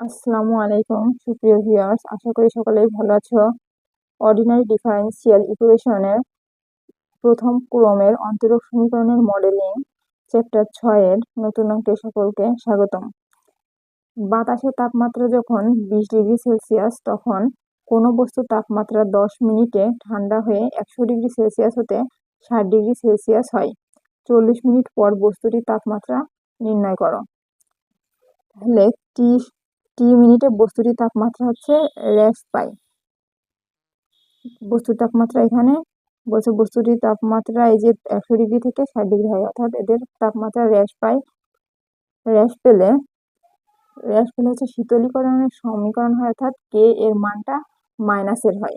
আসসালামু আলাইকুম, সুপ্রিয় ভিউয়ার্স আশা করি সকলেই ভালো আছো। অর্ডিনারি ডিফারেন্সিয়াল ইকুয়েশনের প্রথম ক্রমের অন্তরক সমীকরণের মডেলিং চ্যাপ্টার ছয়ের নতুন অঙ্কে সকলকে স্বাগতম। বাতাসের তাপমাত্রা যখন বিশ ডিগ্রি সেলসিয়াস, তখন কোনো বস্তুর তাপমাত্রা দশ মিনিটে ঠান্ডা হয়ে একশো ডিগ্রি সেলসিয়াস হতে ষাট ডিগ্রি সেলসিয়াস হয়। চল্লিশ মিনিট পর বস্তুটির তাপমাত্রা নির্ণয় করো। তাহলে টি টি মিনিটে বস্তুটির তাপমাত্রা হচ্ছে র্যাস পাই বস্তুর তাপমাত্রা এখানে, বলছে বস্তুটির তাপমাত্রা এই যে একশো ডিগ্রি থেকে ষাট ডিগ্রি হয়, অর্থাৎ এদের তাপমাত্রা র্যাস পাই র্যাস পেলে র্যাস পেলে হচ্ছে শীতলীকরণের সমীকরণ হয়, অর্থাৎ কে এর মানটা মাইনাসের হয়।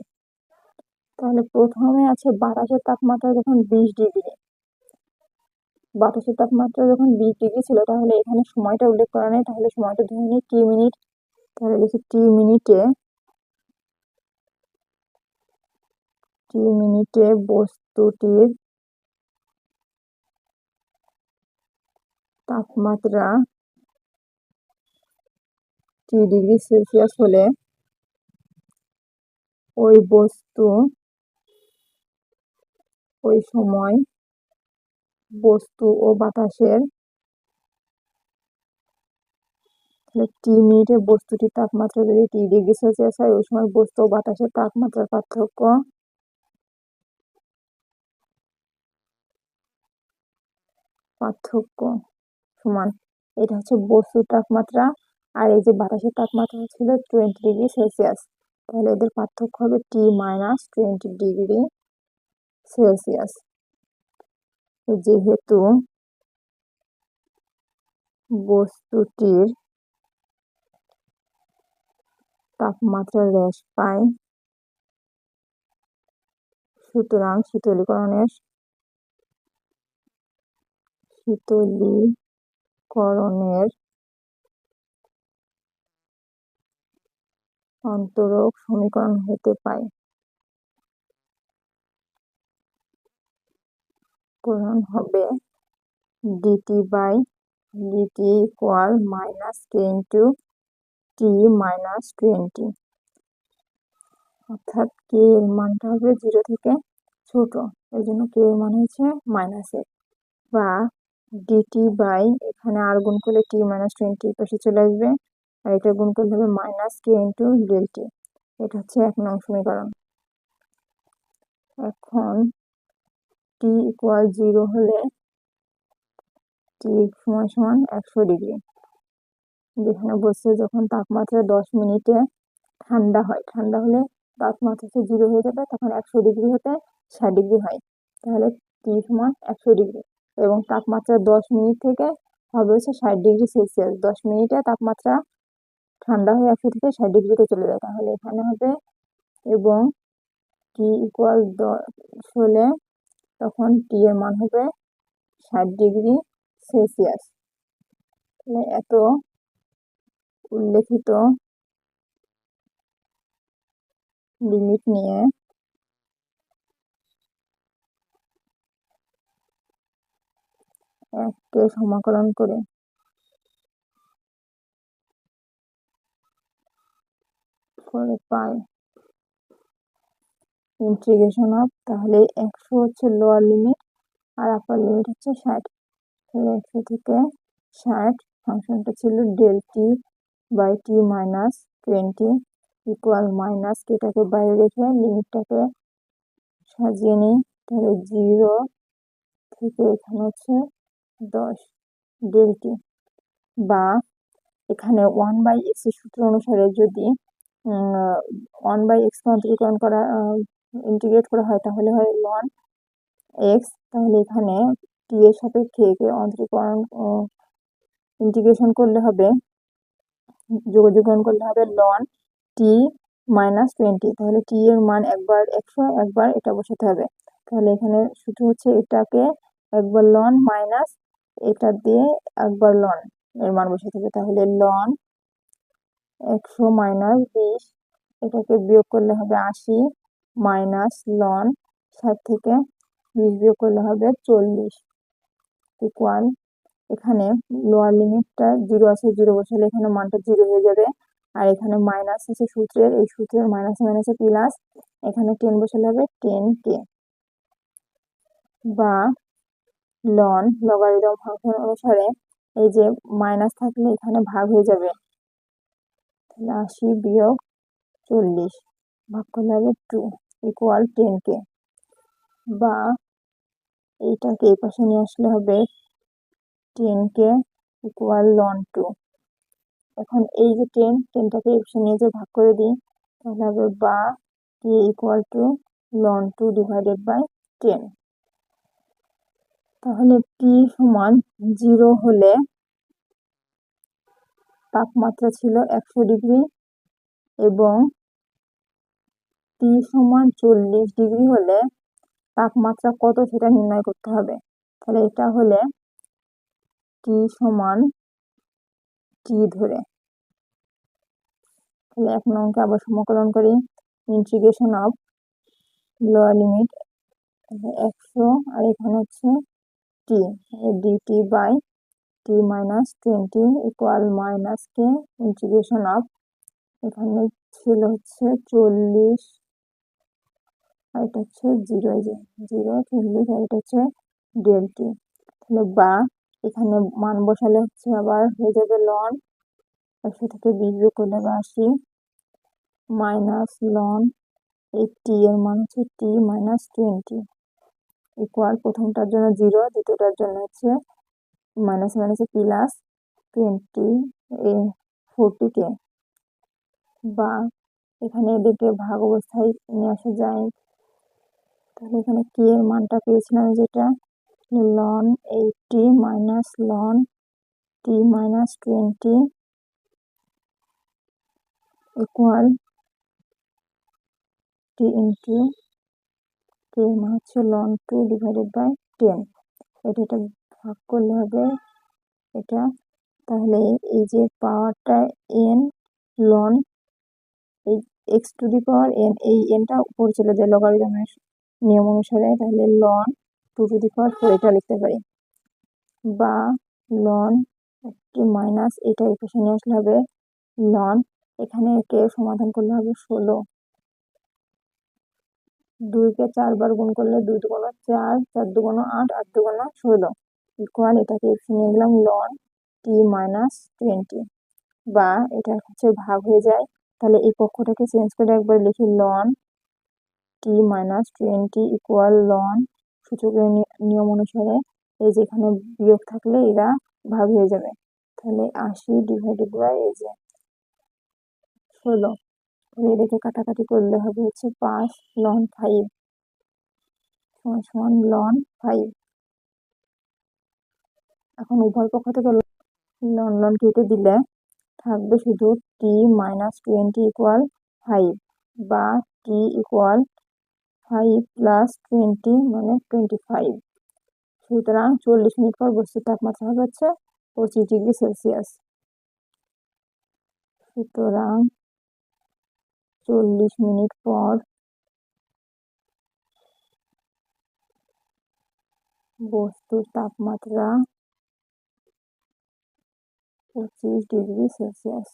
তাহলে প্রথমে আছে বাতাসের তাপমাত্রা যখন বিশ ডিগ্রি বাতাসের তাপমাত্রা যখন বিশ ডিগ্রি ছিল, তাহলে এখানে সময়টা উল্লেখ করা নেই। তাহলে সময়টা ধরে নিই টি মিনিট, তাহলে লিখি টি মিনিটে টি মিনিটে বস্তুটির তাপমাত্রা টি ডিগ্রি সেলসিয়াস হলে ওই বস্তু ওই সময় বস্তু ও বাতাসের টি মিনিটে বস্তুটির তাপমাত্রা যদি টি ডিগ্রি সেলসিয়াস হয়, ওই সময় বস্তু ও বাতাসের তাপমাত্রার পার্থক্য পার্থক্য সমান। এটা হচ্ছে বস্তুর তাপমাত্রা আর এই যে বাতাসের তাপমাত্রা ছিল টোয়েন্টি ডিগ্রি সেলসিয়াস। তাহলে এদের পার্থক্য হবে T minus twenty degree Celsius. যেহেতু বস্তুটির তাপমাত্রা হ্রাস পায় সুতরাং শীতলীকরণের শীতলীকরণের অন্তরক সমীকরণ হতে পায় করণ হবে। DT by dT equal minus K into T minus twenty অর্থাৎ কে এর মানটা হবে জিরো থেকে ছোট। এই জন্য কে এর মান হচ্ছে মাইনাস এক বা ডিটি বাই এখানে আর গুণ করলে টি মাইনাস টোয়েন্টি পাশে চলে আসবে। আর এটা গুণ করলে হবে minus K into del T এটা হচ্ছে এক নং সমীকরণ। এখন টি ইকুয়াল জিরো হলে টি সমান সমান একশো ডিগ্রি যেখানে বসে যখন তাপমাত্রা দশ মিনিটে ঠান্ডা হয়, ঠান্ডা হলে তাপমাত্রা হচ্ছে জিরো হয়ে যাবে, তখন একশো ডিগ্রি হতে ষাট ডিগ্রি হয়। তাহলে টি সমান একশো ডিগ্রি এবং তাপমাত্রা দশ মিনিট থেকে হবে হচ্ছে ষাট ডিগ্রি সেলসিয়াস দশ মিনিটে তাপমাত্রা ঠান্ডা হয়ে একশো থেকে ষাট ডিগ্রিতে চলে যায়। তাহলে এখানে হবে এবং টি ইকুয়াল দশ হলে তখন টি এর মান হবে ষাট ডিগ্রি সেলসিয়াস। তাহলে এত উল্লেখিত লিমিট নিয়ে এককে সমাকলন করে পাই। ইন্টিগ্রেশন অফ তাহলে একশো হচ্ছে লোয়ার লিমিট আর আপার লিমিট হচ্ছে ষাট। তাহলে একশো থেকে ষাট, ফাংশনটা ছিল del T by T minus twenty equal minus কেটাকে বাইরে রেখে লিমিটটাকে সাজিয়ে নিই। তাহলে জিরো থেকে এখানে হচ্ছে দশ ডেল টি বা এখানে ওয়ান বাই এক্সের সূত্র অনুসারে যদি ওয়ান বাই এক্স অন্তরীকরণ করা ইন্টিগ্রেট করা হয়, তাহলে হয় লন এক্স তাহলে এখানে টি এর সাপেক্ষে একে অন্তরীকরণ ইন্টিগ্রেশন করলে হবে যোগযোগন করলে হবে লন টি মাইনাস টোয়েন্টি তাহলে টি এর মান একবার একশো, একবার এটা বসাতে হবে। তাহলে এখানে শুধু হচ্ছে এটাকে একবার লন মাইনাস এটা দিয়ে একবার লন এর মান বসাতে হবে, তাহলে লন একশো মাইনাস বিশ, এটাকে বিয়োগ করলে হবে আশি মাইনাস লন ষাট থেকে বিশ বিয়োগ করলে হবে চল্লিশ। ইকুয়াল এখানে লোয়ার লিমিটটা জিরো আছে জিরো বসালে এখানে মানটা জিরো হয়ে যাবে। আর এখানে মাইনাস আছে সূত্রের, এই সূত্রের মাইনাস মাইনাসে প্লাস এখানে টেন বসালে হবে টেন কে বা লন লগারিদম ফাংশন অনুসারে এই যে মাইনাস থাকলে এখানে ভাগ হয়ে যাবে। তাহলে আশি বিয়োগ চল্লিশ, ভাগ করলে হবে টু ইকুয়াল টেন কে বা এইটাকে এই পাশে নিয়ে আসলে হবে ten K equal ln two এখন এই যে টেন টেনটাকে এই পাশে নিয়ে যে ভাগ করে দিই, তাহলে হবে বা K equal to ln two divided by ten তাহলে টি সমান জিরো হলে তাপমাত্রা ছিল একশো ডিগ্রি এবং টি সমান চল্লিশ ডিগ্রি হলে তাপমাত্রা কত সেটা নির্ণয় করতে হবে। তাহলে এটা হলে টি সমান টি ধরে। তাহলে এক নংকে আবার সমাকলন করি। ইন্টিগ্রেশন অফ লোয়ার লিমিট একশো, আর এখানে হচ্ছে T dT by T minus twenty equal minus K integration of এখানে ছিল হচ্ছে চল্লিশ আর এটা হচ্ছে জিরো এই যে জিরো চল্লিশ আর এটা হচ্ছে ডেলটি তাহলে বা এখানে মান বসালে হচ্ছে আবার হয়ে যাবে লন একশো থেকে বিশ যোগ করলে আশি মাইনাস লন এই টি এর মান হচ্ছে টি মাইনাস টোয়েন্টি ইকুয়াল প্রথমটার জন্য জিরো দ্বিতীয়টার জন্য হচ্ছে মাইনাস মাইনাসে প্লাস টোয়েন্টি এ ফোরটি কে বা এখানে এদেরকে ভাগ অবস্থায় নিয়ে আসা যায় তাহলে এখানে কে এর মানটা পেয়েছিলাম যেটা? Ln eighty minus ln t minus twenty equal t into k মান হচ্ছে ln two divided by ten এটা এটা ভাগ করলে হবে এটা। তাহলে এই যে পাওয়ারটা এন লন এই x to the power n এই এনটা উপরে চলে যায় লগারিদমের নিয়ম অনুসারে তাহলে ln two to the power four এটা লিখতে পারি। বা লন একটি মাইনাস এটা এই নিয়ে আসলে হবে লন এখানে একে সমাধান করলে হবে ষোলো। দুইকে চারবার গুণ করলে দুই দুগুণ চার চার দুগুণ আট আট দুগুণ ষোলো। ইকুয়াল এটাকে নিয়ে গেলাম লন টি মাইনাস টোয়েন্টি বা এটা হচ্ছে ভাগ হয়ে যায়, তাহলে এই পক্ষটাকে চেঞ্জ করে একবার লিখি ln t minus twenty equal ln সূচকের নিয়ম অনুসারে এই যে এখানে বিয়োগ থাকলে এরা ভাগ হয়ে যাবে। তাহলে আশি ডিভাইডেড বাই এই যে ষোলো এদিকে কাটাকাটি করলে হবে হচ্ছে পাঁচ লন ফাইভ সমান সমান লন ফাইভ এখন উভয় পক্ষ থেকে লন লন কেটে দিলে থাকবে শুধু t minus twenty equal five বা t equal five plus twenty মানে টোয়েন্টি ফাইভ সুতরাং চল্লিশ মিনিট পর বস্তুর তাপমাত্রা হবে হচ্ছে পঁচিশ ডিগ্রি সেলসিয়াস। সুতরাং চল্লিশ মিনিট পর বস্তুর তাপমাত্রা পঁচিশ ডিগ্রি সেলসিয়াস।